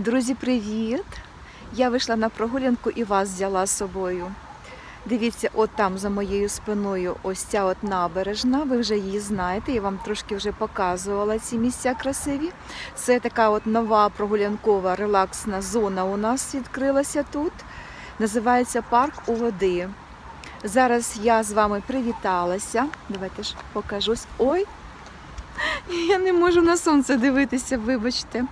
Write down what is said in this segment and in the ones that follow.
Друзі, привіт! Я вийшла на прогулянку і вас взяла з собою. Дивіться, от там за моєю спиною ось ця от набережна. Ви вже її знаєте, я вам трошки вже показувала ці місця красиві. Це така от нова прогулянкова релаксна зона у нас відкрилася тут. Називається парк у води. Зараз я з вами привіталася. Давайте ж покажусь. Ой, я не можу на сонце дивитися, вибачте.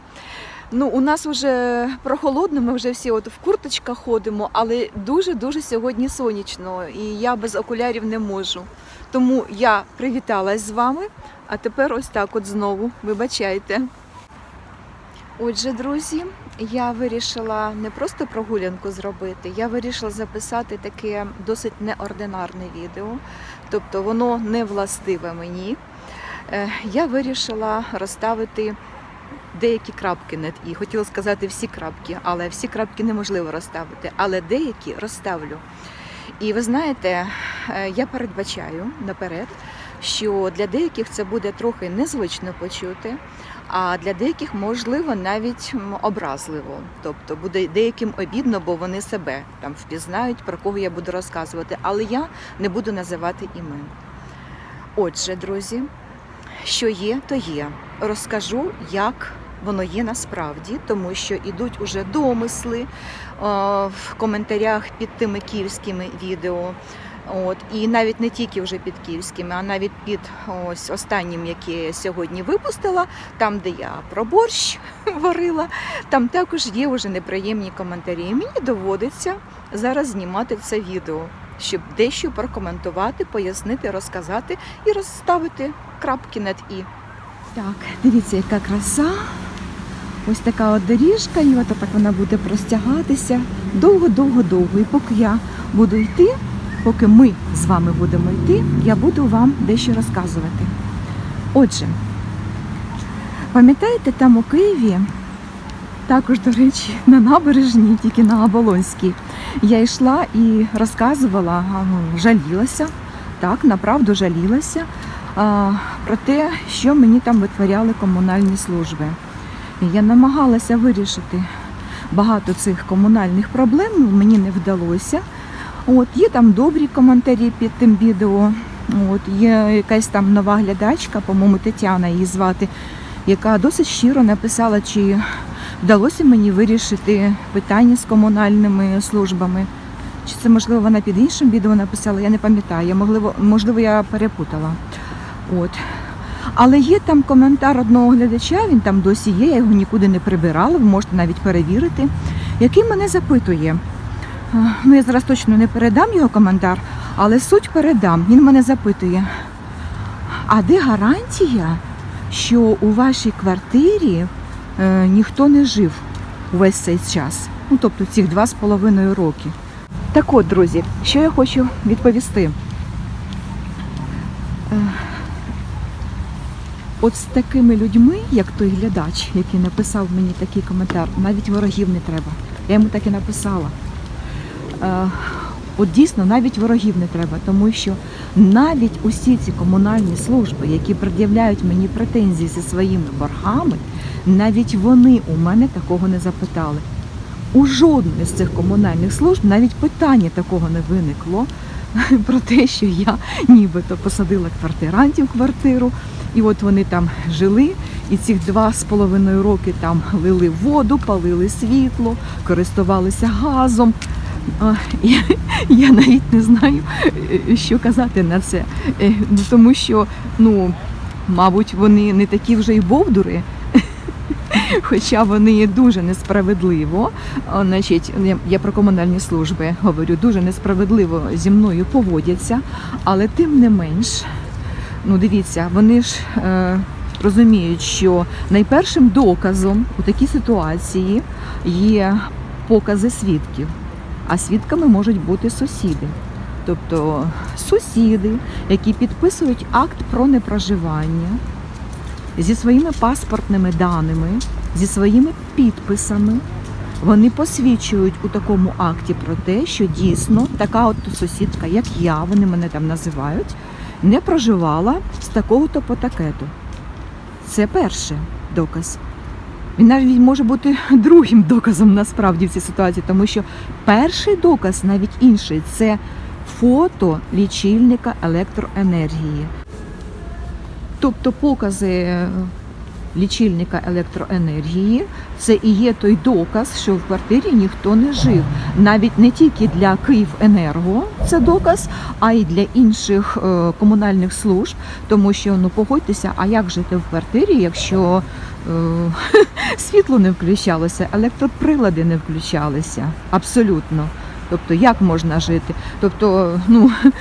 Ну, у нас вже прохолодно, ми вже всі от в курточках ходимо, але дуже-дуже сьогодні сонячно, і я без окулярів не можу. Тому я привіталась з вами, а тепер ось так от знову, вибачайте. Отже, друзі, я вирішила не просто прогулянку зробити, я вирішила записати таке досить неординарне відео, тобто воно не властиве мені. Е, Я вирішила розставити деякі крапки над і. Хотіла сказати всі крапки, але всі крапки неможливо розставити, але деякі розставлю. І ви знаєте, е, я передбачаю наперед, що для деяких це буде трохи незвично почути, а для деяких, можливо, навіть образливо. Тобто буде деяким обідно, бо вони себе там впізнають, про кого я буду розказувати, але я не буду називати імен. Отже, друзі, що є, то є. Розкажу, як воно є насправді, тому що ідуть уже домисли е, в коментарях під тими київськими відео. От і навіть не тільки вже під київськими, а навіть під ось останнім, яке я сьогодні випустила, там, де я про борщ варила, там також є вже неприємні коментарі. І мені доводиться зараз знімати це відео, щоб дещо прокоментувати, пояснити, розказати і розставити крапки над і. Так, дивіться, яка краса. Ось така от доріжка, і от так вона буде простягатися довго-довго-довго. І поки я буду йти, поки ми з вами будемо йти, я буду вам дещо розказувати. Отже, пам'ятаєте, там у Києві, також, до речі, на набережній, тільки на Оболонській, я йшла і розказувала, ну, жалілася, так, направду жалілася про те, що мені там витворяли комунальні служби. Я намагалася вирішити багато цих комунальних проблем, мені не вдалося. От, є там добрі коментарі під тим відео. От, є якась там нова глядачка, по-моєму, Тетяна її звати, яка досить щиро написала, чи вдалося мені вирішити питання з комунальними службами. Чи це, можливо, вона під іншим відео написала, я не пам'ятаю. Можливо, можливо, я перепутала. От. Але є там коментар одного глядача, він там досі є, я його нікуди не прибирала, ви можете навіть перевірити, який мене запитує. Ну, я зараз точно не передам його коментар, але суть передам. Він мене запитує: а де гарантія, що у вашій квартирі е, ніхто не жив увесь цей час? Ну, тобто цих два з половиною роки. Так от, друзі, що я хочу відповісти. От з такими людьми, як той глядач, який написав мені такий коментар, навіть ворогів не треба. Я йому так і написала. Е, От дійсно навіть ворогів не треба, тому що навіть усі ці комунальні служби, які пред'являють мені претензії зі своїми боргами, навіть вони у мене такого не запитали. У жодної з цих комунальних служб навіть питання такого не виникло про те, що я нібито посадила квартирантів в квартиру, і от вони там жили, і цих два з половиною роки там лили воду, палили світло, користувалися газом. Я, я навіть не знаю, е, що казати на це. Е, ну, Тому що, ну, мабуть, вони не такі вже й бовдури, хоча вони дуже несправедливо, значить, я про комунальні служби говорю, дуже несправедливо зі мною поводяться, але тим не менш, ну дивіться, вони ж е, розуміють, що найпершим доказом у такій ситуації є покази свідків, а свідками можуть бути сусіди. Тобто сусіди, які підписують акт про непроживання зі своїми паспортними даними, зі своїми підписами, вони посвідчують у такому акті про те, що дійсно така от сусідка, як я, вони мене там називають, не проживала з такого-то по такету. Це перший доказ. Він навіть може бути другим доказом насправді в цій ситуації, тому що перший доказ, навіть інший, це фото лічильника електроенергії. Тобто покази лічильника електроенергії це і є той доказ, що в квартирі ніхто не жив. Навіть не тільки для Київенерго це доказ, а й для інших е, комунальних служб, тому що ну погодьтеся, а як жити в квартирі, якщо е, світло не включалося, електроприлади не включалися абсолютно. Тобто, як можна жити? Тобто, ну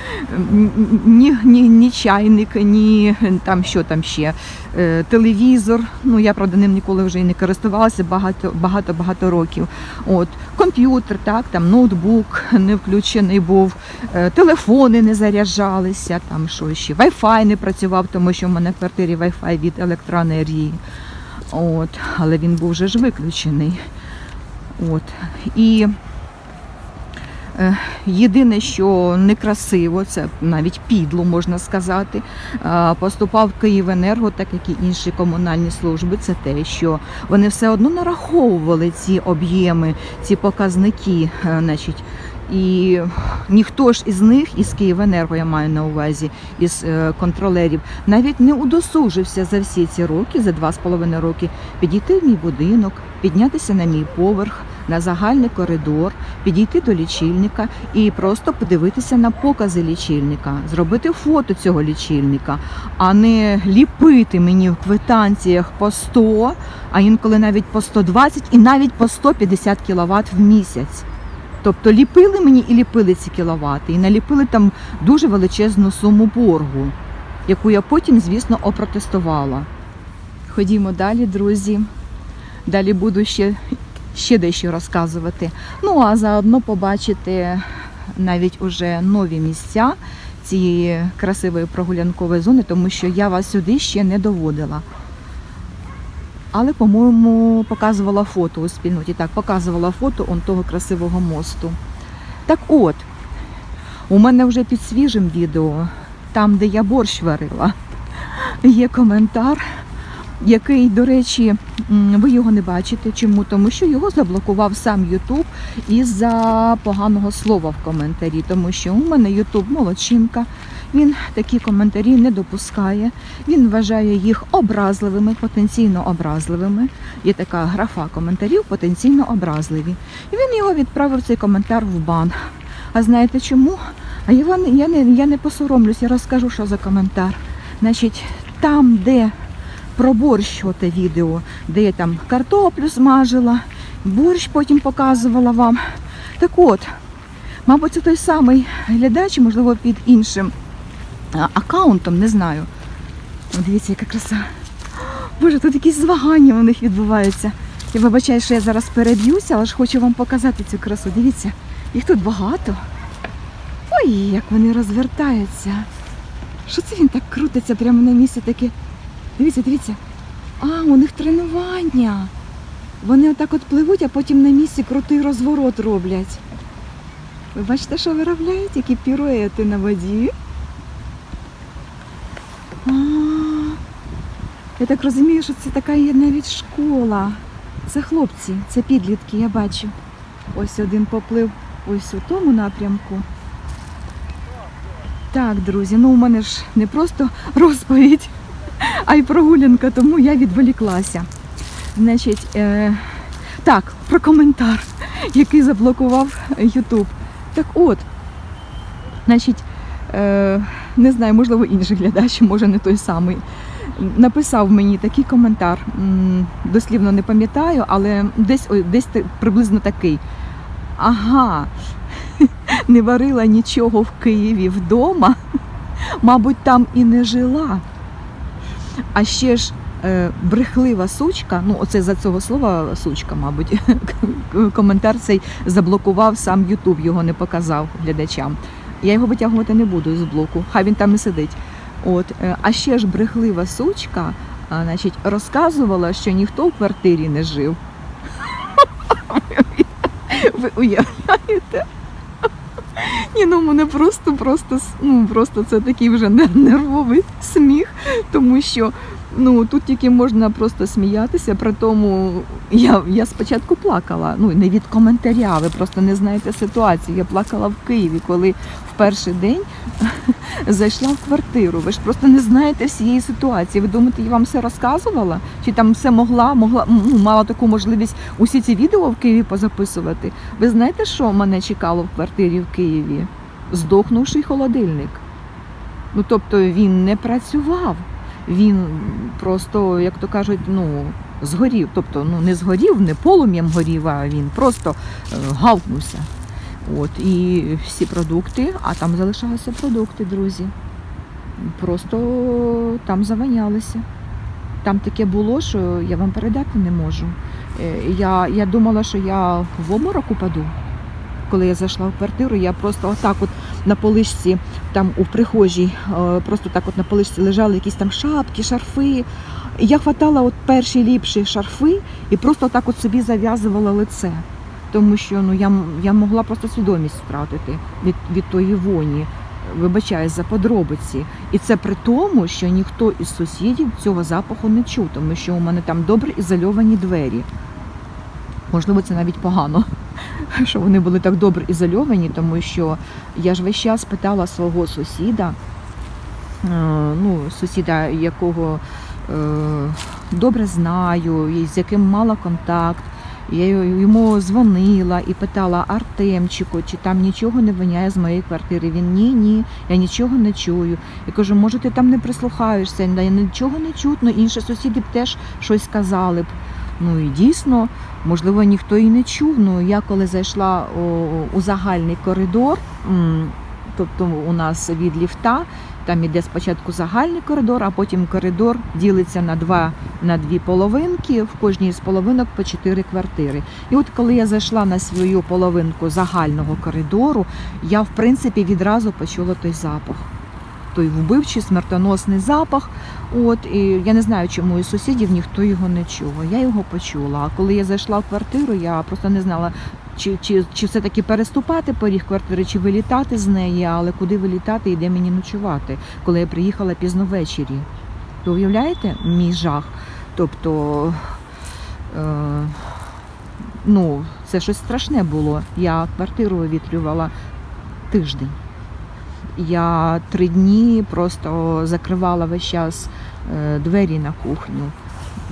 ні, ні, ні чайник, ні там що там ще, е, телевізор. Ну я правда ним ніколи вже і не користувалася багато багато багато років. От комп'ютер, так там ноутбук не включений був, е, телефони не заряджалися, там що ще Wi-Fi не працював, тому що в мене в квартирі Wi-Fi від електроенергії. От, але він був вже ж виключений. От. І Єдине, що некрасиво, це навіть підло можна сказати. е, Поступав Київенерго, так як і інші комунальні служби. Це те, що вони все одно нараховували ці об'єми, ці показники. е, Значить, і ніхто ж із них, із Київенерго, я маю на увазі, із е, контролерів, навіть не удосужився за всі ці роки, за два з половиною роки, підійти в мій будинок, піднятися на мій поверх, на загальний коридор, підійти до лічильника і просто подивитися на покази лічильника, зробити фото цього лічильника, а не ліпити мені в квитанціях по 100, а інколи навіть по 120 і навіть по 150 кВт в місяць. Тобто ліпили мені і ліпили ці кіловати, і наліпили там дуже величезну суму боргу, яку я потім, звісно, опротестувала. Ходімо далі, друзі. Далі буду ще, ще дещо розказувати. Ну а заодно побачити навіть уже нові місця цієї красивої прогулянкової зони, тому що я вас сюди ще не доводила. Але, по-моєму, показувала фото у спільноті. Так, показувала фото он того красивого мосту. Так от, у мене вже під свіжим відео, там, де я борщ варила, є коментар, який, до речі, ви його не бачите. Чому? Тому що його заблокував сам Ютуб із-за поганого слова в коментарі, тому що у мене Ютуб молодчинка. Він такі коментарі не допускає. Він вважає їх образливими, потенційно образливими. Є така графа коментарів потенційно образливі. І він його відправив цей коментар в бан. А знаєте чому? А я, вам- я, не, я не посоромлюсь, я розкажу, що за коментар. Значить, там, де про борщ оте відео, де я там картоплю смажила, борщ потім показувала вам. Так от, мабуть, це той самий глядач, можливо, під іншим аккаунтом, не знаю. О, дивіться, яка краса. Боже, тут якісь змагання у них відбуваються. Я вибачаю, що я зараз переб'юся, але ж хочу вам показати цю красу. Дивіться, їх тут багато. Ой, як вони розвертаються. Що це він так крутиться прямо на місці таке? Дивіться, дивіться. А, у них тренування. Вони отак от пливуть, а потім на місці крутий розворот роблять. Ви бачите, що виробляють? Які піруети на воді. А, я так розумію, що це така є навіть школа. Це хлопці, це підлітки, я бачу. Ось один поплив ось у тому напрямку. Так, друзі, ну у мене ж не просто розповідь, а й прогулянка, тому я відволіклася. Значить, е, так, про коментар, який заблокував Ютуб. Так от, значить, е, не знаю, можливо, інший глядач, може не той самий. Написав мені такий коментар, дослівно не пам'ятаю, але десь, десь приблизно такий. Ага, не варила нічого в Києві вдома, мабуть, там і не жила. А ще ж е, брехлива сучка, ну оце за цього слова сучка, мабуть, коментар цей заблокував сам Ютуб, його не показав глядачам. Я його витягувати не буду з блоку, хай він там і сидить. От, е, а ще ж брехлива сучка, значить, розказувала, що ніхто в квартирі не жив. Ви уявляєте? Ні, ну мене просто, просто, с- ну просто це такий вже не- нервовий сміх, тому що Ну тут тільки можна просто сміятися. При тому я, я спочатку плакала. Ну не від коментаря. Ви просто не знаєте ситуації. Я плакала в Києві, коли в перший день зайшла в квартиру. Ви ж просто не знаєте всієї ситуації. Ви думаєте, я вам все розказувала? Чи там все могла, могла ну, мала таку можливість усі ці відео в Києві позаписувати? Ви знаєте, що мене чекало в квартирі в Києві? Здохнувший холодильник. Ну тобто він не працював. Він просто, як то кажуть, ну згорів. Тобто, ну не згорів, не полум'ям горів, а він просто е, гавкнувся. От і всі продукти, а там залишалися продукти, друзі. Просто там заванялися. Там таке було, що я вам передати не можу. Е, Я, я думала, що я в обморок упаду. Коли я зайшла в квартиру, я просто отак от на поличці, там у прихожій, е, просто так от на поличці лежали якісь там шапки, шарфи. Я хватала от перші ліпші шарфи і просто так от собі зав'язувала лице. Тому що ну, я, я могла просто свідомість втратити від, від тої воні. Вибачаюсь за подробиці. І це при тому, що ніхто із сусідів цього запаху не чув, тому що у мене там добре ізольовані двері. Можливо, це навіть погано, що вони були так добре ізольовані, тому що я ж весь час питала свого сусіда, е, ну, сусіда, якого е, добре знаю, з яким мала контакт. Я йому дзвонила і питала Артемчику, чи там нічого не виняє з моєї квартири. Він ні, ні, я нічого не чую. Я кажу, може, ти там не прислухаєшся, я нічого не чутно, інші сусіди б теж щось сказали б. Ну і дійсно, можливо, ніхто і не чув. Ну я коли зайшла у, загальний коридор, тобто у нас від ліфта, там іде спочатку загальний коридор, а потім коридор ділиться на два на дві половинки. В кожній з половинок по чотири квартири. І от коли я зайшла на свою половинку загального коридору, я в принципі відразу почула той запах. Той вбивчий смертоносний запах. От і я не знаю, чому із сусідів ніхто його не чув. Я його почула. А коли я зайшла в квартиру, я просто не знала, чи, чи, чи все-таки переступати поріг квартири, чи вилітати з неї, але куди вилітати і де мені ночувати, коли я приїхала пізно ввечері. Ви уявляєте мій жах? Тобто, е, ну, це щось страшне було. Я квартиру вивітрювала тиждень. Я три дні просто закривала весь час е, двері на кухню.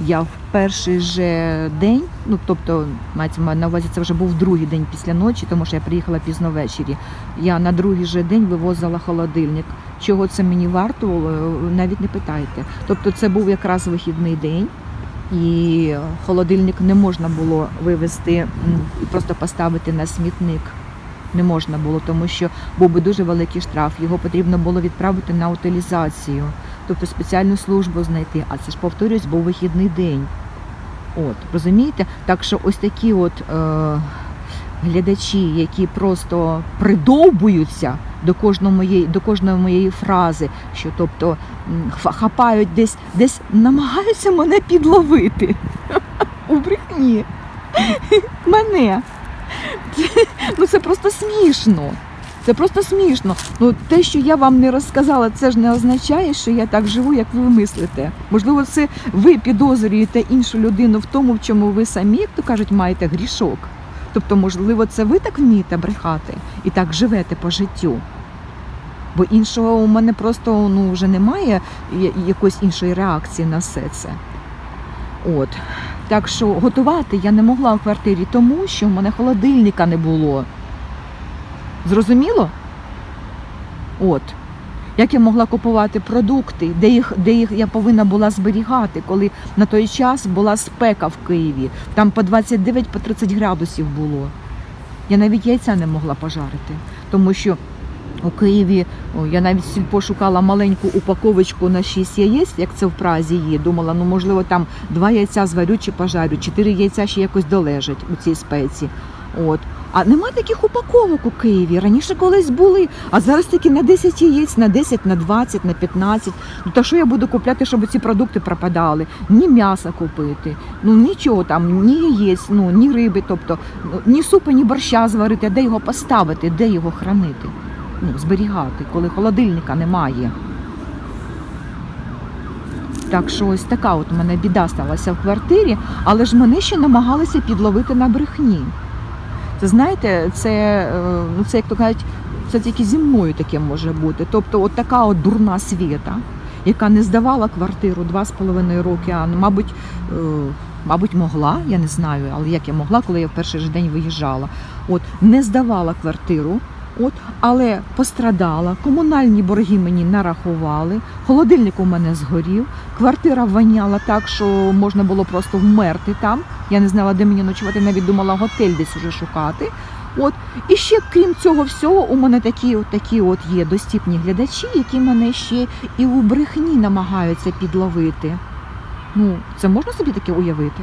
Я в перший же день, ну тобто, мається на увазі, це вже був другий день після ночі, тому що я приїхала пізно ввечері. Я на другий же день вивозила холодильник. Чого це мені варто, е, навіть не питайте. Тобто, це був якраз вихідний день. І холодильник не можна було вивезти і просто поставити на смітник. Не можна було, тому що був би дуже великий штраф. Його потрібно було відправити на утилізацію, тобто спеціальну службу знайти. А це ж повторюсь, був вихідний день. От, розумієте? Так що ось такі от е, глядачі, які просто придовбуються до кожної моєї, до кожної моєї фрази, що тобто хапають десь, десь намагаються мене підловити. У брехні. Мене. Ну це просто смішно. Це просто смішно. Ну те, що я вам не розказала, це ж не означає, що я так живу, як ви мислите. Можливо, це ви підозрюєте іншу людину в тому, в чому ви самі, як то кажуть, маєте грішок. Тобто, можливо, це ви так вмієте брехати і так живете по життю. Бо іншого у мене просто ну, вже немає якоїсь іншої реакції на все це. От. Так що готувати я не могла в квартирі, тому що в мене холодильника не було. Зрозуміло? От. Як я могла купувати продукти, де їх, де їх я повинна була зберігати, коли на той час була спека в Києві. Там по 29 по 30 градусів було. Я навіть яйця не могла пожарити, тому що у Києві я навіть в сільпо шукала маленьку упаковочку на 6 яєць, як це в Празі є. Думала, ну можливо, там два яйця зварю чи пожарю, чотири яйця ще якось долежать у цій спеці. От. А нема таких упаковок у Києві. Раніше колись були, а зараз такі на 10 яєць, на 10, на 20, на 15. Ну та що я буду купляти, щоб ці продукти пропадали? Ні м'яса купити, ну нічого там, ні яєць, ну ні риби, тобто ну, ні супа, ні борща зварити, а де його поставити, де його хранити, ну, зберігати, коли холодильника немає. Так що ось така от у мене біда сталася в квартирі, але ж мене ще намагалися підловити на брехні. Це знаєте, це, е, ну, це як то кажуть, це тільки зі мною таке може бути. Тобто, от така от дурна світа, яка не здавала квартиру два з половиною роки, а ну, мабуть, е, мабуть, могла, я не знаю, але як я могла, коли я в перший же день виїжджала. От не здавала квартиру. От, але пострадала, комунальні борги мені нарахували, холодильник у мене згорів, квартира воняла так, що можна було просто вмерти там. Я не знала, де мені ночувати, навіть думала готель десь уже шукати. От і ще крім цього всього, у мене такі, такі от є достіпні глядачі, які мене ще і у брехні намагаються підловити. Ну, це можна собі таке уявити?